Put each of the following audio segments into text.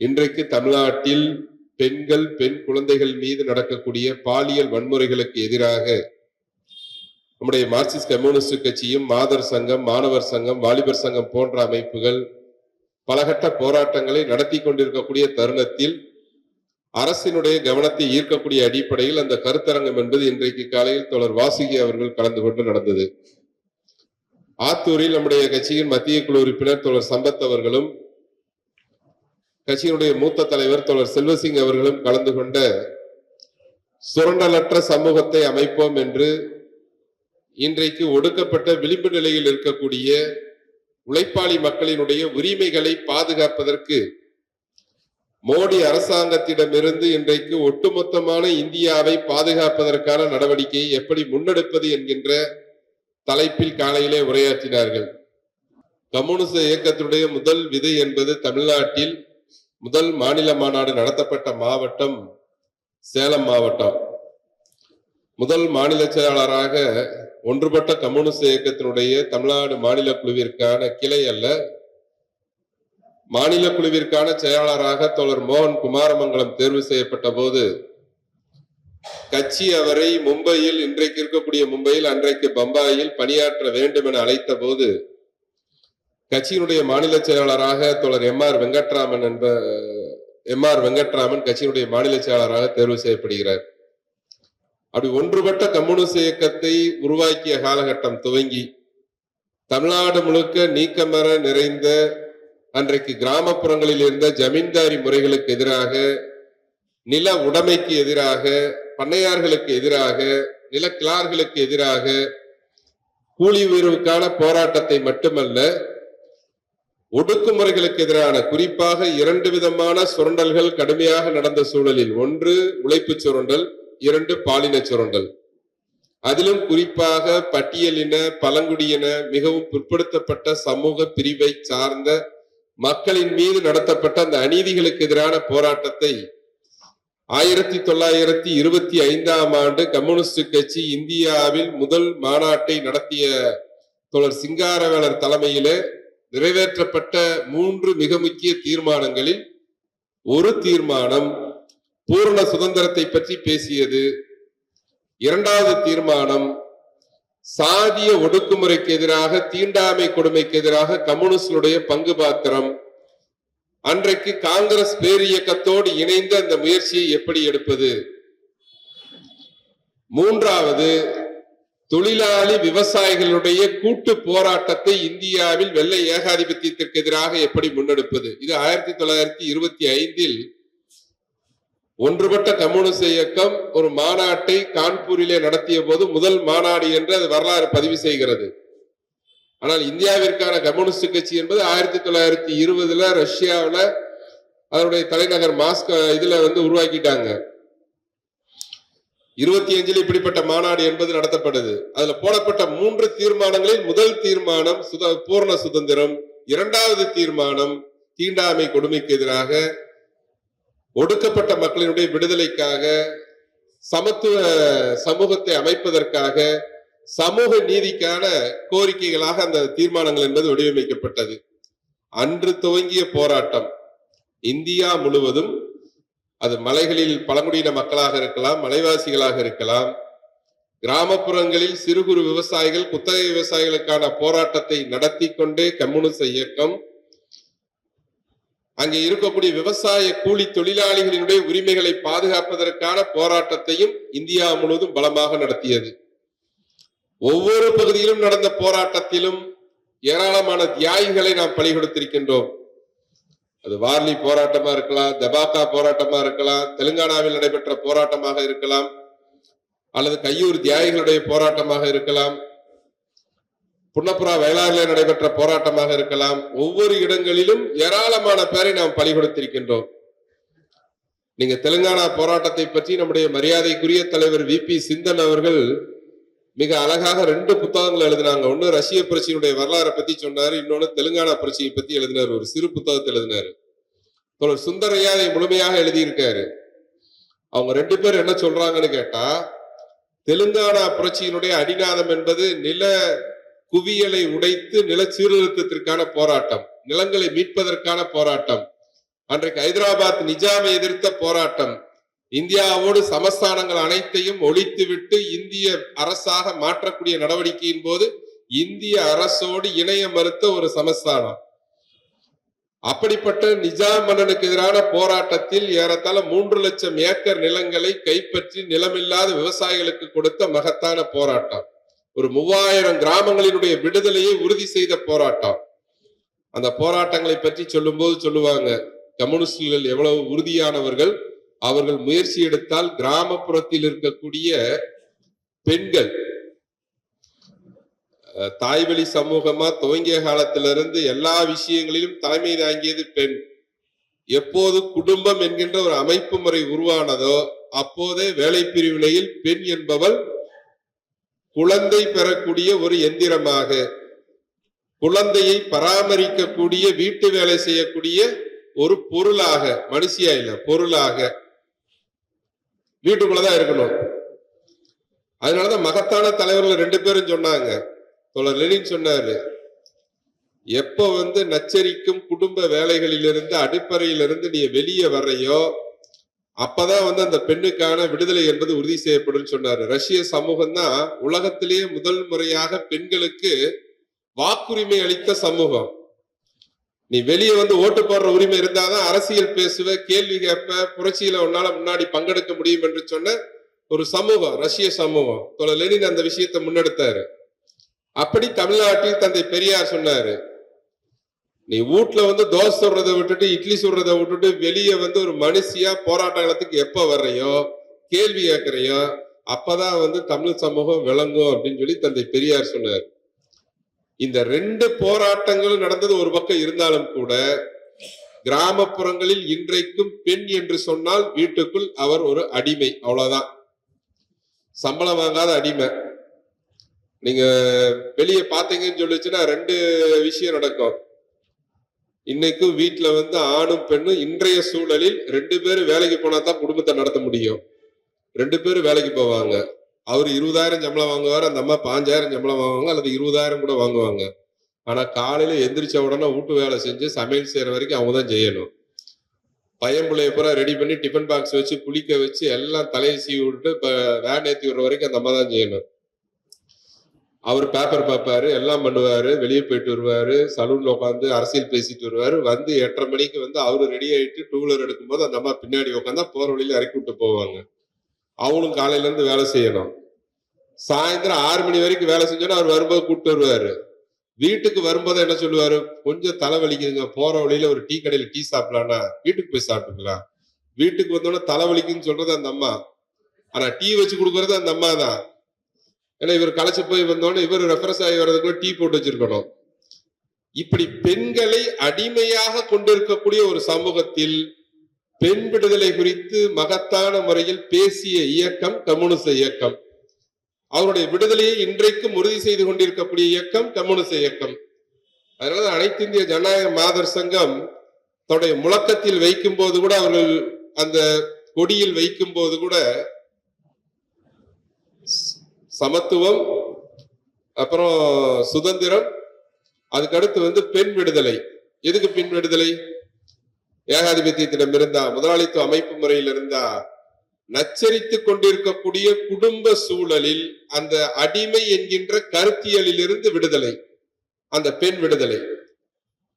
இன்றைக்கு தமிழ்நாட்டில் பெண்கள் பெண் குழந்தைகள் மீது நடக்கக்கூடிய பாலியல் வன்முறைகளுக்கு எதிராக நம்முடைய மார்க்சிஸ்ட் கம்யூனிஸ்ட் கட்சியும் மாதர் சங்கம் மாணவர் சங்கம் வாலிபர் சங்கம் போன்ற அமைப்புகள் பலகட்ட போராட்டங்களை நடத்தி கொண்டிருக்கக்கூடிய தருணத்தில் அரசினுடைய கவனத்தை ஈர்க்கக்கூடிய அடிப்படையில் அந்த கருத்தரங்கம் என்பது இன்றைக்கு காலையில் தொடர் வாசுகி அவர்கள் கலந்து கொண்டு நடந்தது. ஆத்தூரில் நம்முடைய கட்சியின் மத்திய குழு உறுப்பினர் தொடர் சம்பத் அவர்களும் கட்சியினுடைய மூத்த தலைவர் தொடர் செல்வசிங் அவர்களும் கலந்து கொண்ட சுரண்டலற்ற சமூகத்தை அமைப்போம் என்று இன்றைக்கு ஒடுக்கப்பட்ட விளிம்பு நிலையில் இருக்கக்கூடிய உழைப்பாளி மக்களினுடைய உரிமைகளை பாதுகாப்பதற்கு மோடி அரசாங்கத்திடமிருந்து இன்றைக்கு ஒட்டுமொத்தமான இந்தியாவை பாதுகாப்பதற்கான நடவடிக்கையை எப்படி முன்னெடுப்பது என்கின்ற தலைப்பில் காலையிலே உரையாற்றினார்கள். கம்யூனிச இயக்கத்தினுடைய முதல் விதை என்பது தமிழ்நாட்டில் முதல் மாநில மாநாடு நடத்தப்பட்ட மாவட்டம் சேலம் மாவட்டம். முதல் மாநில செயலாளராக ஒன்றுபட்ட கம்யூனிஸ்ட் இயக்கத்தினுடைய தமிழ்நாடு மாநில குழுவிற்கான கிளை அல்ல மாநில குழுவிற்கான செயலாளராக தோழர் மோகன் குமாரமங்கலம் தேர்வு செய்யப்பட்ட போது கட்சி அவரை மும்பையில் இன்றைக்கு இருக்கக்கூடிய மும்பையில் அன்றைக்கு பம்பாயில் பணியாற்ற வேண்டும் என அழைத்த போது கட்சியினுடைய மாநில செயலாளராக தோழர் எம் ஆர் வெங்கட்ராமன் என்ப எம் ஆர் வெங்கட்ராமன் கட்சியினுடைய மாநில செயலாளராக தேர்வு செய்யப்படுகிறார். அப்படி ஒன்றுபட்ட கம்யூனிஸ்ட் இயக்கத்தை உருவாக்கிய காலகட்டம் துவங்கி தமிழ்நாடு முழுக்க நீக்கமர நிறைந்த அன்றைக்கு கிராமப்புறங்களில் இருந்த ஜமீன்தாரி முறைகளுக்கு எதிராக நில உடைமைக்கு எதிராக பண்ணையார்களுக்கு எதிராக நிலக்கிளார்களுக்கு எதிராக கூலி உயர்வுக்கான போராட்டத்தை மட்டுமல்ல ஒடுக்குமுறைகளுக்கு எதிரான குறிப்பாக இரண்டு விதமான சுரண்டல்கள் கடுமையாக நடந்த சூழலில். ஒன்று உழைப்பு சுரண்டல் இரண்டு பாலின சுரண்டல். அதிலும் குறிப்பாக பட்டியலின பழங்குடியின மிகவும் பிற்படுத்தப்பட்ட சமூக பிரிவை சார்ந்த மக்களின் மீது நடத்தப்பட்ட அந்த அநீதிகளுக்கு எதிரான போராட்டத்தை ஆயிரத்தி தொள்ளாயிரத்தி இருபத்தி ஐந்தாம் ஆண்டு கம்யூனிஸ்ட் கட்சி இந்தியாவில் முதல் மாநாட்டை நடத்திய தொடர் சிங்காரவேலர் தலைமையிலே நிறைவேற்றப்பட்ட மூன்று மிக முக்கிய தீர்மானங்களில் ஒரு தீர்மானம் பூரண சுதந்திரத்தை பற்றி பேசியது. இரண்டாவது தீர்மானம் சாதிய ஒடுக்குமுறைக்கு எதிராக தீண்டாமை கொடுமைக்கு எதிராக கம்யூனிஸ்டுடைய பங்கு பாத்திரம். அன்றைக்கு காங்கிரஸ் பேரியக்கத்தோடு இணைந்து அந்த முயற்சியை எப்படி எடுப்பது? மூன்றாவது தொழிலாளி விவசாயிகளுடைய கூட்டு போராட்டத்தை இந்தியாவில் வெள்ளை ஏகாதிபத்தியத்திற்கு எதிராக எப்படி முன்னெடுப்பது? இது ஆயிரத்தி தொள்ளாயிரத்தி இருபத்தி ஐந்தில் ஒன்றுபட்ட கம்யூனிஸ்ட் இயக்கம் ஒரு மாநாட்டை கான்பூரிலே நடத்திய போது முதல் மாநாடு என்று அது வரலாறு பதிவு செய்கிறது. ஆனால் இந்தியாவிற்கான கம்யூனிஸ்ட் கட்சி என்பது ஆயிரத்தி தொள்ளாயிரத்தி இருபதுல ரஷ்யாவில் அதனுடைய தலைநகர் மாஸ்கோ இதுல வந்து உருவாக்கிட்டாங்க. இருபத்தி அஞ்சில் இப்படிப்பட்ட மாநாடு என்பது நடத்தப்பட்டது. அதுல போடப்பட்ட மூன்று தீர்மானங்களில் முதல் தீர்மானம் சுத பூர்ண சுதந்திரம் இரண்டாவது தீர்மானம் தீண்டாமை கொடுமைக்கு எதிராக ஒடுக்கப்பட்ட மக்களினுடைய விடுதலைக்காக சமத்துவ சமூகத்தை அமைப்பதற்காக சமூக நீதிக்கான கோரிக்கைகளாக அந்த தீர்மானங்கள் என்பது வடிவமைக்கப்பட்டது. அன்று துவங்கிய போராட்டம் இந்தியா முழுவதும் அது மலைகளில் பழங்குடியின மக்களாக இருக்கலாம் மலைவாசிகளாக இருக்கலாம். கிராமப்புறங்களில் சிறு குறு விவசாயிகள் குத்தகை விவசாயிகளுக்கான போராட்டத்தை நடத்தி கொண்டே கம்யூனிஸ்ட் இயக்கம். அங்கே இருக்கக்கூடிய விவசாய கூலி தொழிலாளிகளினுடைய உரிமைகளை பாதுகாப்பதற்கான போராட்டத்தையும் இந்தியா முழுவதும் பலமாக நடத்தியது. ஒவ்வொரு பகுதியிலும் நடந்த போராட்டத்திலும் ஏராளமான தியாகிகளை நாம் பலி கொடுத்திருக்கின்றோம். அது வார்லி போராட்டமா இருக்கலாம் தபாக்கா போராட்டமா இருக்கலாம் தெலுங்கானாவில் நடைபெற்ற போராட்டமாக இருக்கலாம் அல்லது கையூர் தியாகிகளுடைய போராட்டமாக இருக்கலாம் புன்னப்புறா வயலாறில் நடைபெற்ற போராட்டமாக இருக்கலாம். ஒவ்வொரு இடங்களிலும் ஏராளமான பேரை நாம் பலி கொடுத்திருக்கின்றோம் நீங்க தெலுங்கானா போராட்டத்தை பற்றி நம்முடைய மரியாதைக்குரிய தலைவர் வி பி சிந்தன் அவர்கள் மிக அழகாக ரெண்டு புத்தகங்கள் எழுதினாங்க. ஒன்று ரஷ்ய புரட்சியினுடைய வரலாறை பத்தி சொன்னாரு இன்னொன்னு தெலுங்கானா புரட்சியை பத்தி எழுதினார் ஒரு சிறு புத்தகத்தை எழுதினாரு. அப்புறம் சுந்தரையா அதை முழுமையாக எழுதியிருக்காரு. அவங்க ரெண்டு பேர் என்ன சொல்றாங்கன்னு கேட்டா தெலுங்கானா புரட்சியினுடைய அடிநாதம் என்பது நில குவியலை உடைத்து நில சீர்திருத்தத்திற்கான போராட்டம் நிலங்களை மீட்பதற்கான போராட்டம் அன்றைக்கு ஹைதராபாத் நிஜாமை எதிர்த்த போராட்டம் இந்தியாவோடு சமஸ்தானங்கள் அனைத்தையும் ஒழித்துவிட்டு இந்திய அரசாக மாற்றக்கூடிய நடவடிக்கையின் போது இந்திய அரசோடு இணைய மறுத்த ஒரு சமஸ்தானம். அப்படிப்பட்ட நிஜாம் மன்னனுக்கு எதிரான போராட்டத்தில் ஏறத்தாழ மூன்று லட்சம் ஏக்கர் நிலங்களை கைப்பற்றி நிலமில்லாத விவசாயிகளுக்கு கொடுத்த மகத்தான போராட்டம். ஒரு மூவாயிரம் கிராமங்களினுடைய விடுதலையை உறுதி செய்த போராட்டம். அந்த போராட்டங்களை பற்றி சொல்லும்போது சொல்லுவாங்க கம்யூனிஸ்டுகள் எவ்வளவு உறுதியானவர்கள் அவர்கள் முயற்சி எடுத்தால் கிராமப்புறத்தில் இருக்கக்கூடிய பெண்கள் தாய்வழி சமூகமா துவங்கிய காலத்திலிருந்து எல்லா விஷயங்களிலும் தலைமை தாங்கியது பெண். எப்போது குடும்பம் என்கின்ற ஒரு அமைப்பு முறை உருவானதோ அப்போதே வேலை பிரிவினையில் பெண் என்பவள் குழந்தை பெறக்கூடிய ஒரு எந்திரமாக குழந்தையை பராமரிக்கக்கூடிய வீட்டு வேலை செய்யக்கூடிய ஒரு பொருளாக மனுஷியா இல்ல பொருளாக வீட்டுக்குள்ளதான் இருக்கணும். அதனாலதான் மகத்தான தலைவர்கள் ரெண்டு பேரும் சொன்னாங்க. தோழர் லெனின் சொன்னாரு. எப்ப வந்து நச்சரிக்கும் குடும்ப வேலைகளிலிருந்து அடிப்படையிலிருந்து நீ வெளியே வர்றையோ அப்பதான் வந்து அந்த பெண்ணுக்கான விடுதலை என்பது உறுதி செய்யப்படும் சொன்னாரு. ரஷ்ய சமூகம் தான் உலகத்திலேயே முதல் முறையாக பெண்களுக்கு வாக்குரிமை அளித்த சமூகம். நீ வெளியே வந்து ஓட்டு போடுற உரிமை இருந்தாதான் அரசியல் பேசுவ கேள்வி கேட்ப புரட்சியில உன்னால முன்னாடி பங்கெடுக்க முடியும் என்று சொன்ன ஒரு சமூகம் ரஷ்ய சமூகம். தொலை லெனின் அந்த விஷயத்தை முன்னெடுத்தாரு. அப்படி தமிழ்நாட்டில் தந்தை பெரியார் சொன்னாரு. நீ வீட்ல வந்து தோசை சுடுறதை விட்டுட்டு இட்லி சுடுறதை விட்டுட்டு வெளியே வந்து ஒரு மனுஷியா போராட்ட காலத்துக்கு எப்ப வர்றையோ கேள்வி கேட்கறையோ அப்பதான் வந்து தமிழ் சமூகம் விளங்கும் அப்படின்னு சொல்லி தந்தை பெரியார் சொன்னார். இந்த ரெண்டு போராட்டங்களும் நடந்தது ஒரு பக்கம் இருந்தாலும் கூட கிராமப்புறங்களில் இன்றைக்கும் பெண் என்று சொன்னால் வீட்டுக்குள் அவர் ஒரு அடிமை அவ்வளவுதான். சம்பளம் வாங்காத அடிமை. நீங்க வெளியே பாத்தீங்கன்னு சொல்லிச்சுன்னா ரெண்டு விஷயம் நடக்கும். இன்னைக்கும் வீட்டுல வந்து ஆணும் பெண்ணும் இன்றைய சூழலில் ரெண்டு பேரும் வேலைக்கு போனா தான் குடும்பத்தை நடத்த முடியும். ரெண்டு பேரும் வேலைக்கு போவாங்க. அவர் இருபதாயிரம் சம்பளம் வாங்குவார் அந்த அம்மா பாஞ்சாயிரம் சம்பளம் வாங்குவாங்க அல்லது இருபதாயிரம் கூட வாங்குவாங்க. ஆனால் காலையில் எந்திரிச்ச உடனே வீட்டு வேலை செஞ்சு சமையல் செய்கிற வரைக்கும் அவங்க தான் செய்யணும். பையன் பிள்ளைய பூரா ரெடி பண்ணி டிஃபன் பாக்ஸ் வச்சு குளிக்க வச்சு எல்லாம் தலையை சீவி விட்டு இப்போ வேன் ஏற்றி விடுற வரைக்கும் அந்த அம்மா தான் செய்யணும். அவர் பேப்பர் பார்ப்பாரு எல்லாம் பண்ணுவாரு வெளியே போயிட்டு வருவாரு சலூன்ல உட்காந்து அரசியல் பேசிட்டு வருவாரு. வந்து எட்டரை மணிக்கு வந்து அவரு ரெடி ஆயிட்டு டூ வீலர் எடுக்கும்போது அந்த அம்மா பின்னாடி உட்காந்தா போற வழியில இறக்கி விட்டு போவாங்க. அவனும் காலையிலேருந்து வேலை செய்யணும். சாயந்தரம் ஆறு மணி வரைக்கும் வேலை செஞ்சோன்னா அவர் வரும்போது கூப்பிட்டு வருவார். வீட்டுக்கு வரும்போது என்ன சொல்லுவார்? கொஞ்சம் தலை வலிக்குதுங்க வழியில் வழியில ஒரு டீ கடையில் டீ சாப்பிடலான்னா வீட்டுக்கு போய் சாப்பிட்டுக்கலாம். வீட்டுக்கு வந்தோடனே தலை வலிக்குன்னு அந்த அம்மா. ஆனால் டீ வச்சு கொடுக்குறது அந்த அம்மா தான். ஏன்னா இவர் களைச்சு போய் வந்தோடனே இவர் ரெஃபரன்ஸ் ஆகி வர்றதுக்குள்ள டீ போட்டு வச்சிருக்கணும். இப்படி பெண்களை அடிமையாக கொண்டிருக்கக்கூடிய ஒரு சமூகத்தில் பெண் விடுதலை குறித்து மகத்தான முறையில் பேசிய இயக்கம் கம்யூனிச இயக்கம். அவருடைய விடுதலையை இன்றைக்கும் உறுதி செய்து கொண்டிருக்கக்கூடிய இயக்கம் கம்யூனிச இயக்கம். அதனால அனைத்து இந்திய ஜனநாயக மாதர் சங்கம் தன்னுடைய முழக்கத்தில் வைக்கும் போது கூட அவர்கள் அந்த கொடியில் வைக்கும் போது கூட சமத்துவம் அப்புறம் சுதந்திரம் அதுக்கடுத்து வந்து பெண் விடுதலை. எதுக்கு பெண் விடுதலை? ஏகாதிபத்தியத்திடம் இருந்தா முதலாளித்துவ அமைப்பு முறையில் இருந்தா நச்சரித்துக் கொண்டிருக்கக்கூடிய குடும்ப சூழலில் அந்த அடிமை என்கின்ற கருத்தியலிலிருந்து விடுதலை அந்த பெண் விடுதலை.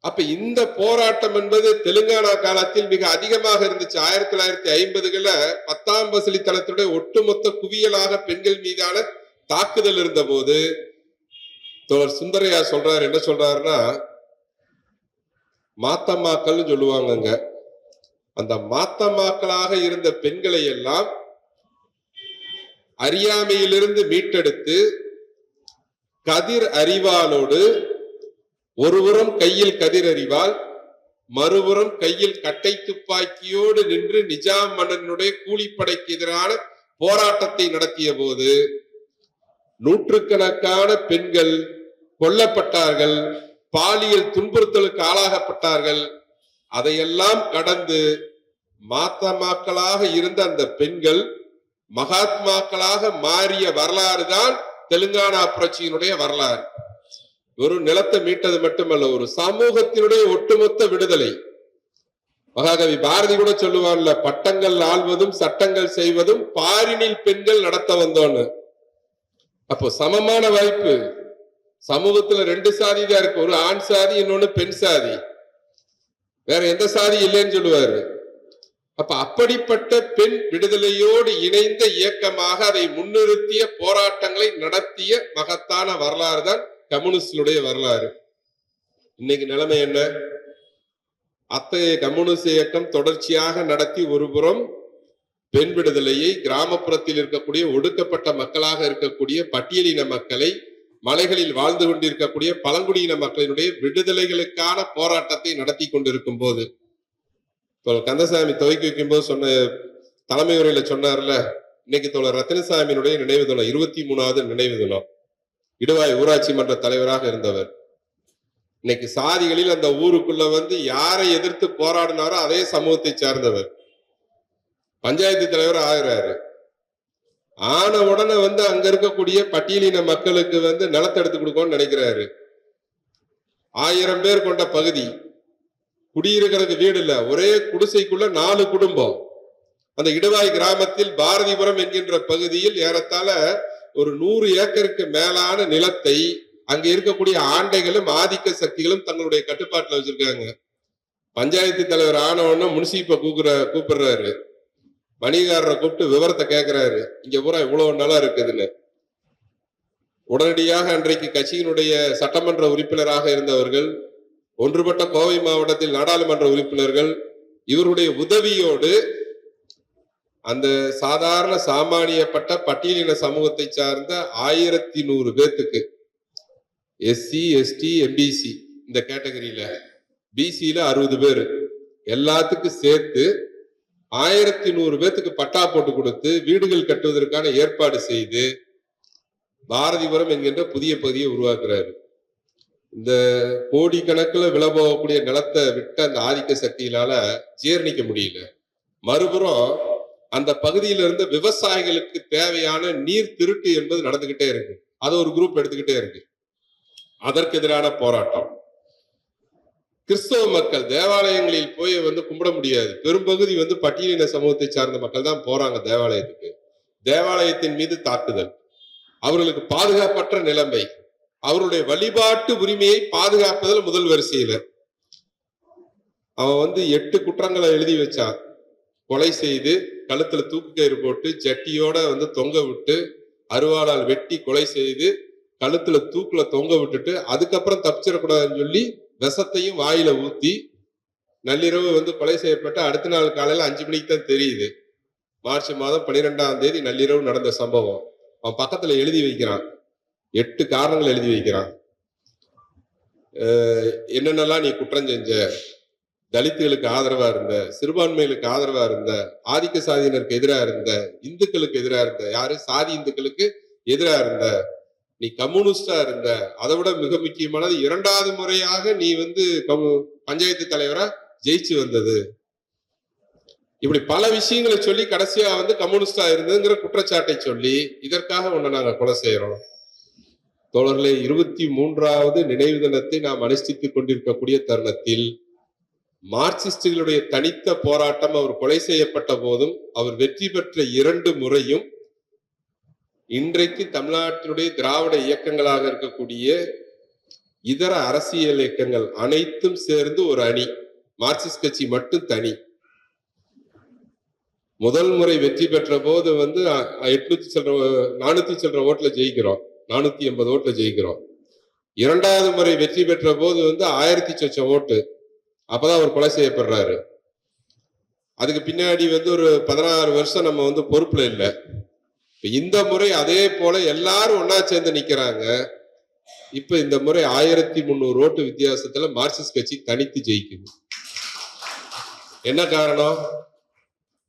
அப்ப இந்த போராட்டம் என்பது தெலுங்கானா காலத்தில் மிக அதிகமாக இருந்துச்சு. ஆயிரத்தி தொள்ளாயிரத்தி ஐம்பதுகள பத்தாம் பசலித்தனத்துடைய ஒட்டுமொத்த குவியலாக பெண்கள் மீதான தாக்குதல் இருந்த போது சுந்தரையா சொல்றாரு என்ன சொல்றாருன்னா மாத்தம்மாக்கள்னு சொல்லுவாங்கங்க. அந்த மாத்தம்மாக்களாக இருந்த பெண்களை எல்லாம் அறியாமையிலிருந்து மீட்டெடுத்து கதிர் அறிவாலோடு ஒருபுறம் கையில் கதிர் அறிவால் மறுபுறம் கையில் கட்டை துப்பாக்கியோடு நின்று நிஜாம் மன்னனுடைய கூலிப்படைக்கு எதிரான போராட்டத்தை நடத்திய போது நூற்றுக்கணக்கான பெண்கள் கொல்லப்பட்டார்கள். பாலியல் துன்புறுத்தலுக்கு ஆளாகப்பட்டார்கள். அதையெல்லாம் கடந்து மாத்தமாக்களாக இருந்த அந்த பெண்கள் மகாத்மாக்களாக மாறிய வரலாறு தான் தெலுங்கானா புரட்சியினுடைய வரலாறு. ஒரு நிலத்தை மீட்டது மட்டுமல்ல ஒரு சமூகத்தினுடைய ஒட்டுமொத்த விடுதலை. மகாகவி பாரதி கூட சொல்லுவான்ல பட்டங்கள் ஆள்வதும் சட்டங்கள் செய்வதும் பாரினில் பெண்கள் நடத்த வந்தோன்னு. அப்போ சமமான வாய்ப்பு. சமூகத்துல ரெண்டு சாதி தான் இருக்கு. ஒரு ஆண் சாதி இன்னொன்னு பெண் சாதி. வேற எந்த சாதி இல்லைன்னு சொல்லுவாரு. அப்ப அப்படிப்பட்ட பெண் விடுதலையோடு இணைந்த இயக்கமாக அதை முன்னிறுத்திய போராட்டங்களை நடத்திய மகத்தான வரலாறு தான் கம்யூனிஸ்டுடைய வரலாறு. இன்னைக்கு நிலைமை என்ன? அத்தகைய கம்யூனிஸ்ட் இயக்கம் தொடர்ச்சியாக நடத்தி ஒருபுறம் பெண் விடுதலையை கிராமப்புறத்தில் இருக்கக்கூடிய ஒடுக்கப்பட்ட மக்களாக இருக்கக்கூடிய பட்டியலின மக்களை மலைகளில் வாழ்ந்து கொண்டிருக்கக்கூடிய பழங்குடியின மக்களினுடைய விடுதலைகளுக்கான போராட்டத்தை நடத்தி கொண்டிருக்கும் போது இப்போ கந்தசாமி துவக்கி வைக்கும் போது சொன்ன தலைமை உரையில சொன்னார்ல இன்னைக்கு தோழர் ரத்தினசாமியினுடைய நினைவு தினம் இருபத்தி மூணாவது நினைவு தினம். இடுவாய் ஊராட்சி மன்ற தலைவராக இருந்தவர். இன்னைக்கு சாதிகளில் அந்த ஊருக்குள்ள வந்து யாரை எதிர்த்து போராடினாரோ அதே சமூகத்தை சார்ந்தவர். பஞ்சாயத்து தலைவர் ஆகிறாரு. ஆன உடனே வந்து அங்க இருக்கக்கூடிய பட்டியலின மக்களுக்கு வந்து நிலத்தை எடுத்து கொடுக்கணும்னு நினைக்கிறாரு. ஆயிரம் பேர் கொண்ட பகுதி. குடியிருக்கிறதுக்கு வீடு இல்ல. ஒரே குடிசைக்குள்ள நாலு குடும்பம். அந்த இடுவாய் கிராமத்தில் பாரதிபுரம் என்கின்ற பகுதியில் ஏறத்தாழ ஒரு நூறு ஏக்கருக்கு மேலான நிலத்தை அங்க இருக்கக்கூடிய ஆண்டைகளும் ஆதிக்க சக்திகளும் தங்களுடைய கட்டுப்பாட்டுல வச்சிருக்காங்க. பஞ்சாயத்து தலைவர் ஆன முனிசிப்பை முனிசிப்ப கூப்பிடுற கூப்பிடுறாரு. வணிகாரரை கூப்பிட்டு விவரத்தை கேட்கிறாரு இங்க பூரா இவ்வளவு நல்லா இருக்குதுன்னு. உடனடியாக அன்றைக்கு கட்சியினுடைய சட்டமன்ற உறுப்பினராக இருந்தவர்கள் ஒன்றுபட்ட கோவை மாவட்டத்தில் நாடாளுமன்ற உறுப்பினர்கள் இவருடைய உதவியோடு அந்த சாதாரண சாமானியப்பட்ட பட்டியலின சமூகத்தை சார்ந்த ஆயிரத்தி நூறு பேர்த்துக்கு எஸ்சி எஸ்டி எம்பிசி இந்த கேட்டகரியில பிசியில அறுபது பேர் எல்லாத்துக்கும் சேர்த்து ஆயிரத்தி நூறு பேர்த்துக்கு பட்டா போட்டு கொடுத்து வீடுகள் கட்டுவதற்கான ஏற்பாடு செய்து பாரதிபுரம் என்கின்ற புதிய பகுதியை உருவாக்குறாரு. இந்த கோடி கணக்கில் விலை போகக்கூடிய நிலத்தை விட்ட அந்த ஆதிக்க சக்தியினால ஜீரணிக்க முடியல. மறுபுறம் அந்த பகுதியில இருந்த விவசாயிகளுக்கு தேவையான நீர் திருட்டு என்பது நடந்துகிட்டே இருக்கு. அது ஒரு குரூப் எடுத்துக்கிட்டே இருக்கு. அதற்கு எதிரான போராட்டம். கிறிஸ்தவ மக்கள் தேவாலயங்களில் போய் வந்து கும்பிட முடியாது. பெரும்பகுதி வந்து பட்டியலின சமூகத்தை சார்ந்த மக்கள் தான் போறாங்க தேவாலயத்துக்கு. தேவாலயத்தின் மீது தாக்குதல். அவர்களுக்கு பாதுகாப்பற்ற நிலைமை. அவருடைய வழிபாட்டு உரிமையை பாதுகாப்பதில் முதல் வரிசையில. அவன் வந்து எட்டு குற்றங்களை எழுதி வச்சான். கொலை செய்து கழுத்துல தூக்கு கயிறு போட்டு ஜட்டியோட வந்து தொங்க விட்டு அருவாளால் வெட்டி கொலை செய்து கழுத்துல தூக்குல தொங்க விட்டுட்டு அதுக்கப்புறம் தப்பிச்சிடக்கூடாதுன்னு சொல்லி விஷத்தையும் வாயில ஊத்தி நள்ளிரவு வந்து கொலை செய்யப்பட்ட அடுத்த நாள் காலையில அஞ்சு மணிக்கு தான் தெரியுது. மார்ச் மாதம் பன்னிரெண்டாம் தேதி நள்ளிரவு நடந்த சம்பவம். அவன் பக்கத்துல எழுதி வைக்கிறான். எட்டு காரணங்கள் எழுதி வைக்கிறான். என்னென்னலாம் நீ குற்றம் செஞ்ச? தலித்துகளுக்கு ஆதரவா இருந்த? சிறுபான்மைகளுக்கு ஆதரவா இருந்த? ஆதிக்க சாதியினருக்கு எதிராக இருந்த? இந்துக்களுக்கு எதிராக இருந்த? யாரு? சாதி இந்துக்களுக்கு எதிராக இருந்த? நீ கம்யூனிஸ்டா இருந்த அதை விட மிக முக்கியமானது இரண்டாவது முறையாக நீ வந்து பஞ்சாயத்து தலைவரா ஜெயிச்சு வந்தது. இப்படி பல விஷயங்களை சொல்லி கடைசியா வந்து கம்யூனிஸ்டா இருந்ததுங்கிற குற்றச்சாட்டை சொல்லி இதற்காக உன்னை நாங்க கொலை செய்யறோம் தோழர்களே இருபத்தி மூன்றாவது நினைவு தினத்தை நாம் அனுஷ்டித்துக் கொண்டிருக்கக்கூடிய தருணத்தில் மார்க்சிஸ்டுகளுடைய தனித்த போராட்டம் அவர் கொலை செய்யப்பட்ட போதும் அவர் வெற்றி பெற்ற இரண்டு முறையும் இன்றைக்கு தமிழ்நாட்டினுடைய திராவிட இயக்கங்களாக இருக்கக்கூடிய இதர அரசியல் இயக்கங்கள் அனைத்தும் சேர்ந்து ஒரு அணி. மார்க்சிஸ்ட் கட்சி மட்டும் தனி. முதல் முறை வெற்றி பெற்ற போது வந்து எட்நூத்தி சொல்ற நானூத்தி சொல்ற ஓட்டுல ஜெயிக்கிறோம். நானூத்தி எண்பது ஓட்டுல ஜெயிக்கிறோம். இரண்டாவது முறை வெற்றி பெற்ற போது வந்து ஆயிரத்தி சொச்சம் ஓட்டு. அப்பதான் அவர் கொலை செய்யப்படுறாரு. அதுக்கு பின்னாடி வந்து ஒரு பதினாறு வருஷம் நம்ம வந்து பொறுப்புல இல்லை. இந்த முறை அதே போல எல்லாரும் ஒன்னா சேர்ந்து நிக்கிறாங்க. இப்ப இந்த முறை ஆயிரத்தி முந்நூறு ஓட்டு வித்தியாசத்துல மார்க்சிஸ்ட் கட்சி தனித்து ஜெயிக்குது. என்ன காரணம்?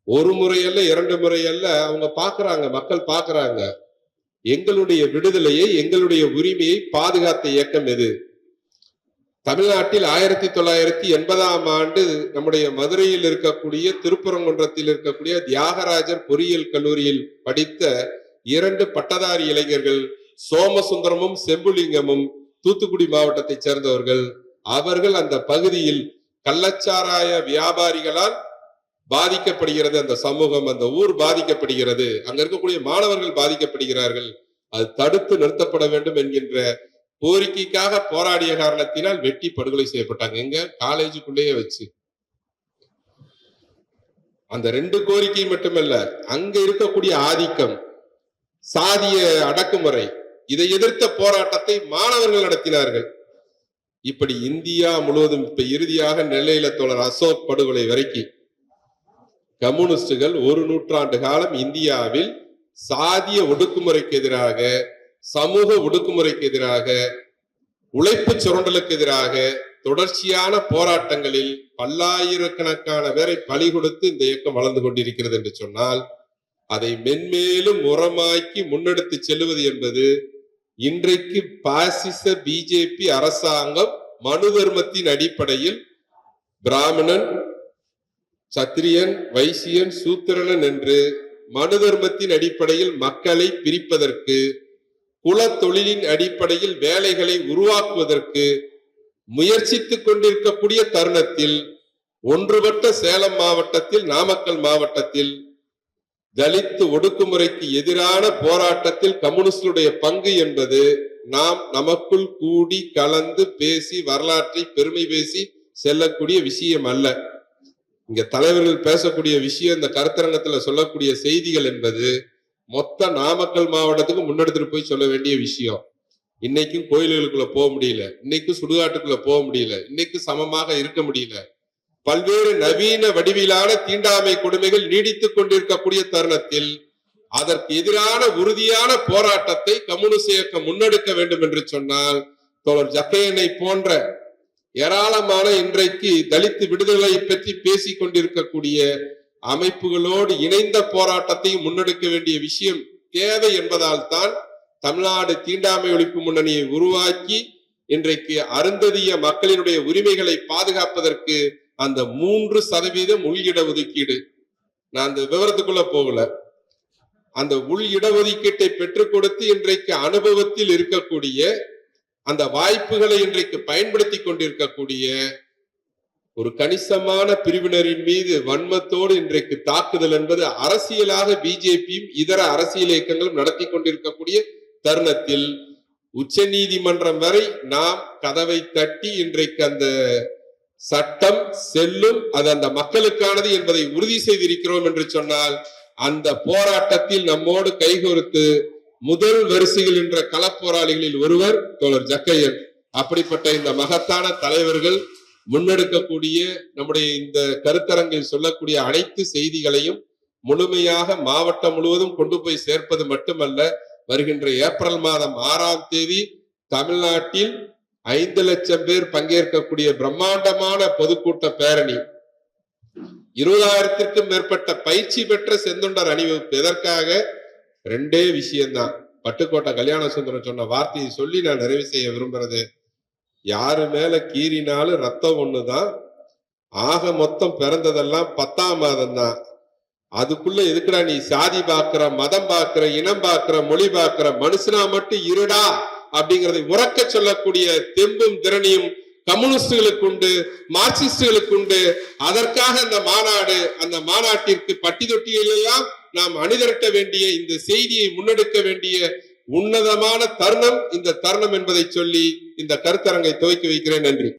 ஒரு முறை அல்ல இரண்டு முறை அல்ல அவங்க பாக்குறாங்க மக்கள் பாக்குறாங்க. எங்களுடைய விடுதலையை எங்களுடைய உரிமையை பாதுகாத்த இயக்கம் எது? தமிழ்நாட்டில் ஆயிரத்தி தொள்ளாயிரத்தி எண்பதாம் ஆண்டு நம்முடைய மதுரையில் இருக்கக்கூடிய திருப்பரங்குன்றத்தில் இருக்கக்கூடிய தியாகராஜர் பொறியியல் கல்லூரியில் படித்த இரண்டு பட்டதாரி இளைஞர்கள் சோமசுந்தரமும் செம்புலிங்கமும் தூத்துக்குடி மாவட்டத்தைச் சேர்ந்தவர்கள். அவர்கள் அந்த பகுதியில் கள்ளச்சாராய வியாபாரிகளால் பாதிக்கப்படுகிறது. அந்த சமூகம் அந்த ஊர் பாதிக்கப்படுகிறது. அங்க இருக்கக்கூடிய மாணவர்கள் பாதிக்கப்படுகிறார்கள். அது தடுத்து நிறுத்தப்பட வேண்டும் என்கின்ற கோரிக்கைக்காக போராடிய காரணத்தினால் வெட்டி படுகொலை செய்யப்பட்டாங்க. எங்க? காலேஜுக்குள்ளேயே வச்சு. அந்த ரெண்டு கோரிக்கை மட்டுமல்ல அங்க இருக்கக்கூடிய ஆதிக்கம் சாதிய அடக்குமுறை இதை எதிர்த்த போராட்டத்தை மாணவர்கள் நடத்தினார்கள். இப்படி இந்தியா முழுவதும் இப்ப இறுதியாக நெல்லையில தோழர் அசோக் படுகொலை வரைக்கும் கம்யூனிஸ்டுகள் ஒரு நூற்றாண்டு காலம் இந்தியாவில் சாதிய ஒடுக்குமுறைக்கு எதிராக சமூக ஒடுக்குமுறைக்கு எதிராக உழைப்பு சுரண்டலுக்கு எதிராக தொடர்ச்சியான போராட்டங்களில் பல்லாயிரக்கணக்கான பேரை பலி கொடுத்து இந்த இயக்கம் வளர்ந்து கொண்டிருக்கிறது என்று சொன்னால் அதை மென்மேலும் உரமாக்கி முன்னெடுத்து செல்வது என்பது இன்றைக்கு பாசிச பிஜேபி அரசாங்கம் மனு தர்மத்தின் அடிப்படையில் பிராமணன் சத்திரியன் வைசியன் சூத்திரனன் என்று மனு தர்மத்தின் அடிப்படையில் மக்களை பிரிப்பதற்கு குல தொழிலின் அடிப்படையில் வேலைகளை உருவாக்குவதற்கு முயற்சித்துக் கொண்டிருக்கக்கூடிய தருணத்தில் ஒன்றுபட்ட சேலம் மாவட்டத்தில் நாமக்கல் மாவட்டத்தில் தலித்து ஒடுக்குமுறைக்கு எதிரான போராட்டத்தில் கம்யூனிஸ்டுடைய பங்கு என்பது நாம் நமக்குள் கூடி கலந்து பேசி வரலாற்றை பெருமை பேசி செல்லக்கூடிய விஷயம் அல்ல. இங்க தலைவர்கள் பேசக்கூடிய விஷயம் இந்த கருத்தரங்கத்துல சொல்லக்கூடிய செய்திகள் என்பது மொத்த நாமக்கல் மாவட்டத்துக்கு முன்னெடுத்துட்டு போய் சொல்ல வேண்டிய விஷயம். இன்னைக்கும் கோயில்களுக்குள்ள போக முடியல. இன்னைக்கும் சுடுகாட்டுக்குள்ள போக முடியல. இன்னைக்கும் சமமாக இருக்க முடியல. பல்வேறு நவீன வடிவிலான தீண்டாமை கொடுமைகள் நீடித்துக் கொண்டிருக்கக்கூடிய தருணத்தில் அதற்கு எதிரான உறுதியான போராட்டத்தை கம்யூனிஸ்ட் இயக்கம் முன்னெடுக்க வேண்டும் என்று சொன்னால் தோழர் ஜக்கையனை போன்ற ஏராளமான இன்றைக்கு தலித்து விடுதலை பற்றி பேசிக் கொண்டிருக்கக்கூடிய அமைப்புகளோடு இணைந்த போராட்டத்தை முன்னெடுக்க வேண்டிய விஷயம் தேவை என்பதால் தான் தமிழ்நாடு தீண்டாமை ஒழிப்பு முன்னணியை உருவாக்கி இன்றைக்கு அருந்ததிய மக்களினுடைய உரிமைகளை பாதுகாப்பதற்கு அந்த மூன்று சதவீதம் உள் இட ஒதுக்கீடு நான் அந்த விவரத்துக்குள்ள போகல. அந்த உள் இடஒதுக்கீட்டை பெற்றுக் கொடுத்து இன்றைக்கு அனுபவத்தில் இருக்கக்கூடிய அந்த வாய்ப்புகளை இன்றைக்கு பயன்படுத்தி கொண்டிருக்கக்கூடிய ஒரு கணிசமான பிரிவினரின் மீது வன்மத்தோடு இன்றைக்கு தாக்குதல் என்பது அரசியலாக பிஜேபியும் இதர அரசியல் இயக்கங்களும் நடத்தி கொண்டிருக்கக்கூடிய தருணத்தில் உச்ச நீதிமன்றம் வரை நாம் கதவை தட்டி இன்றைக்கு அந்த சட்டம் செல்லும் அது அந்த மக்களுக்கானது என்பதை உறுதி செய்திருக்கிறோம் என்று சொன்னால் அந்த போராட்டத்தில் நம்மோடு கைகோர்த்து முதல் வரிசையில் என்ற களப்போராளிகளில் ஒருவர் தோழர் ஜக்கையன். அப்படிப்பட்ட இந்த மகத்தான தலைவர்கள் முன்னெடுக்கக்கூடிய நம்முடைய இந்த கருத்தரங்கில் சொல்லக்கூடிய அனைத்து செய்திகளையும் முழுமையாக மாவட்டம் முழுவதும் கொண்டு போய் சேர்ப்பது மட்டுமல்ல வருகின்ற ஏப்ரல் மாதம் ஆறாம் தேதி தமிழ்நாட்டில் ஐந்து லட்சம் பேர் பங்கேற்கக்கூடிய பிரம்மாண்டமான பொதுக்கூட்ட பேரணி. இருபதாயிரத்திற்கும் மேற்பட்ட பயிற்சி பெற்ற செந்தொண்டர் அணிவகுப்பு. எதற்காக? ரெண்டே விஷயம்தான். பட்டுக்கோட்டை கல்யாண சுந்தரம் சொன்ன வார்த்தையை சொல்லி நான் நிறைவு செய்ய விரும்புறது. யாரு மேல கீறினாலும் ரத்தம் ஒண்ணுதான். ஆக மொத்தம் பிறந்ததெல்லாம் பத்தாம் மாதம் தான் அதுக்குள்ள எதுக்குடா நீ சாதி பாக்குற மதம் பாக்குற இனம் பாக்குற மொழி பாக்குற மனுஷனா மட்டும் இருடா அப்படிங்கறதை உறக்க சொல்லக்கூடிய தெம்பும் திறனியும் கம்யூனிஸ்டுகளுக்கு உண்டு மார்க்சிஸ்டுகளுக்கு உண்டு. அதற்காக அந்த மாநாடு அந்த மாநாட்டிற்கு பட்டி தொட்டிகள் எல்லாம் நாம் அணிதிரட்ட வேண்டிய இந்த செய்தியை முன்னெடுக்க வேண்டிய உன்னதமான தருணம் இந்த தருணம் என்பதை சொல்லி இந்த கருத்தரங்கை துவக்கி வைக்கிறேன். நன்றி.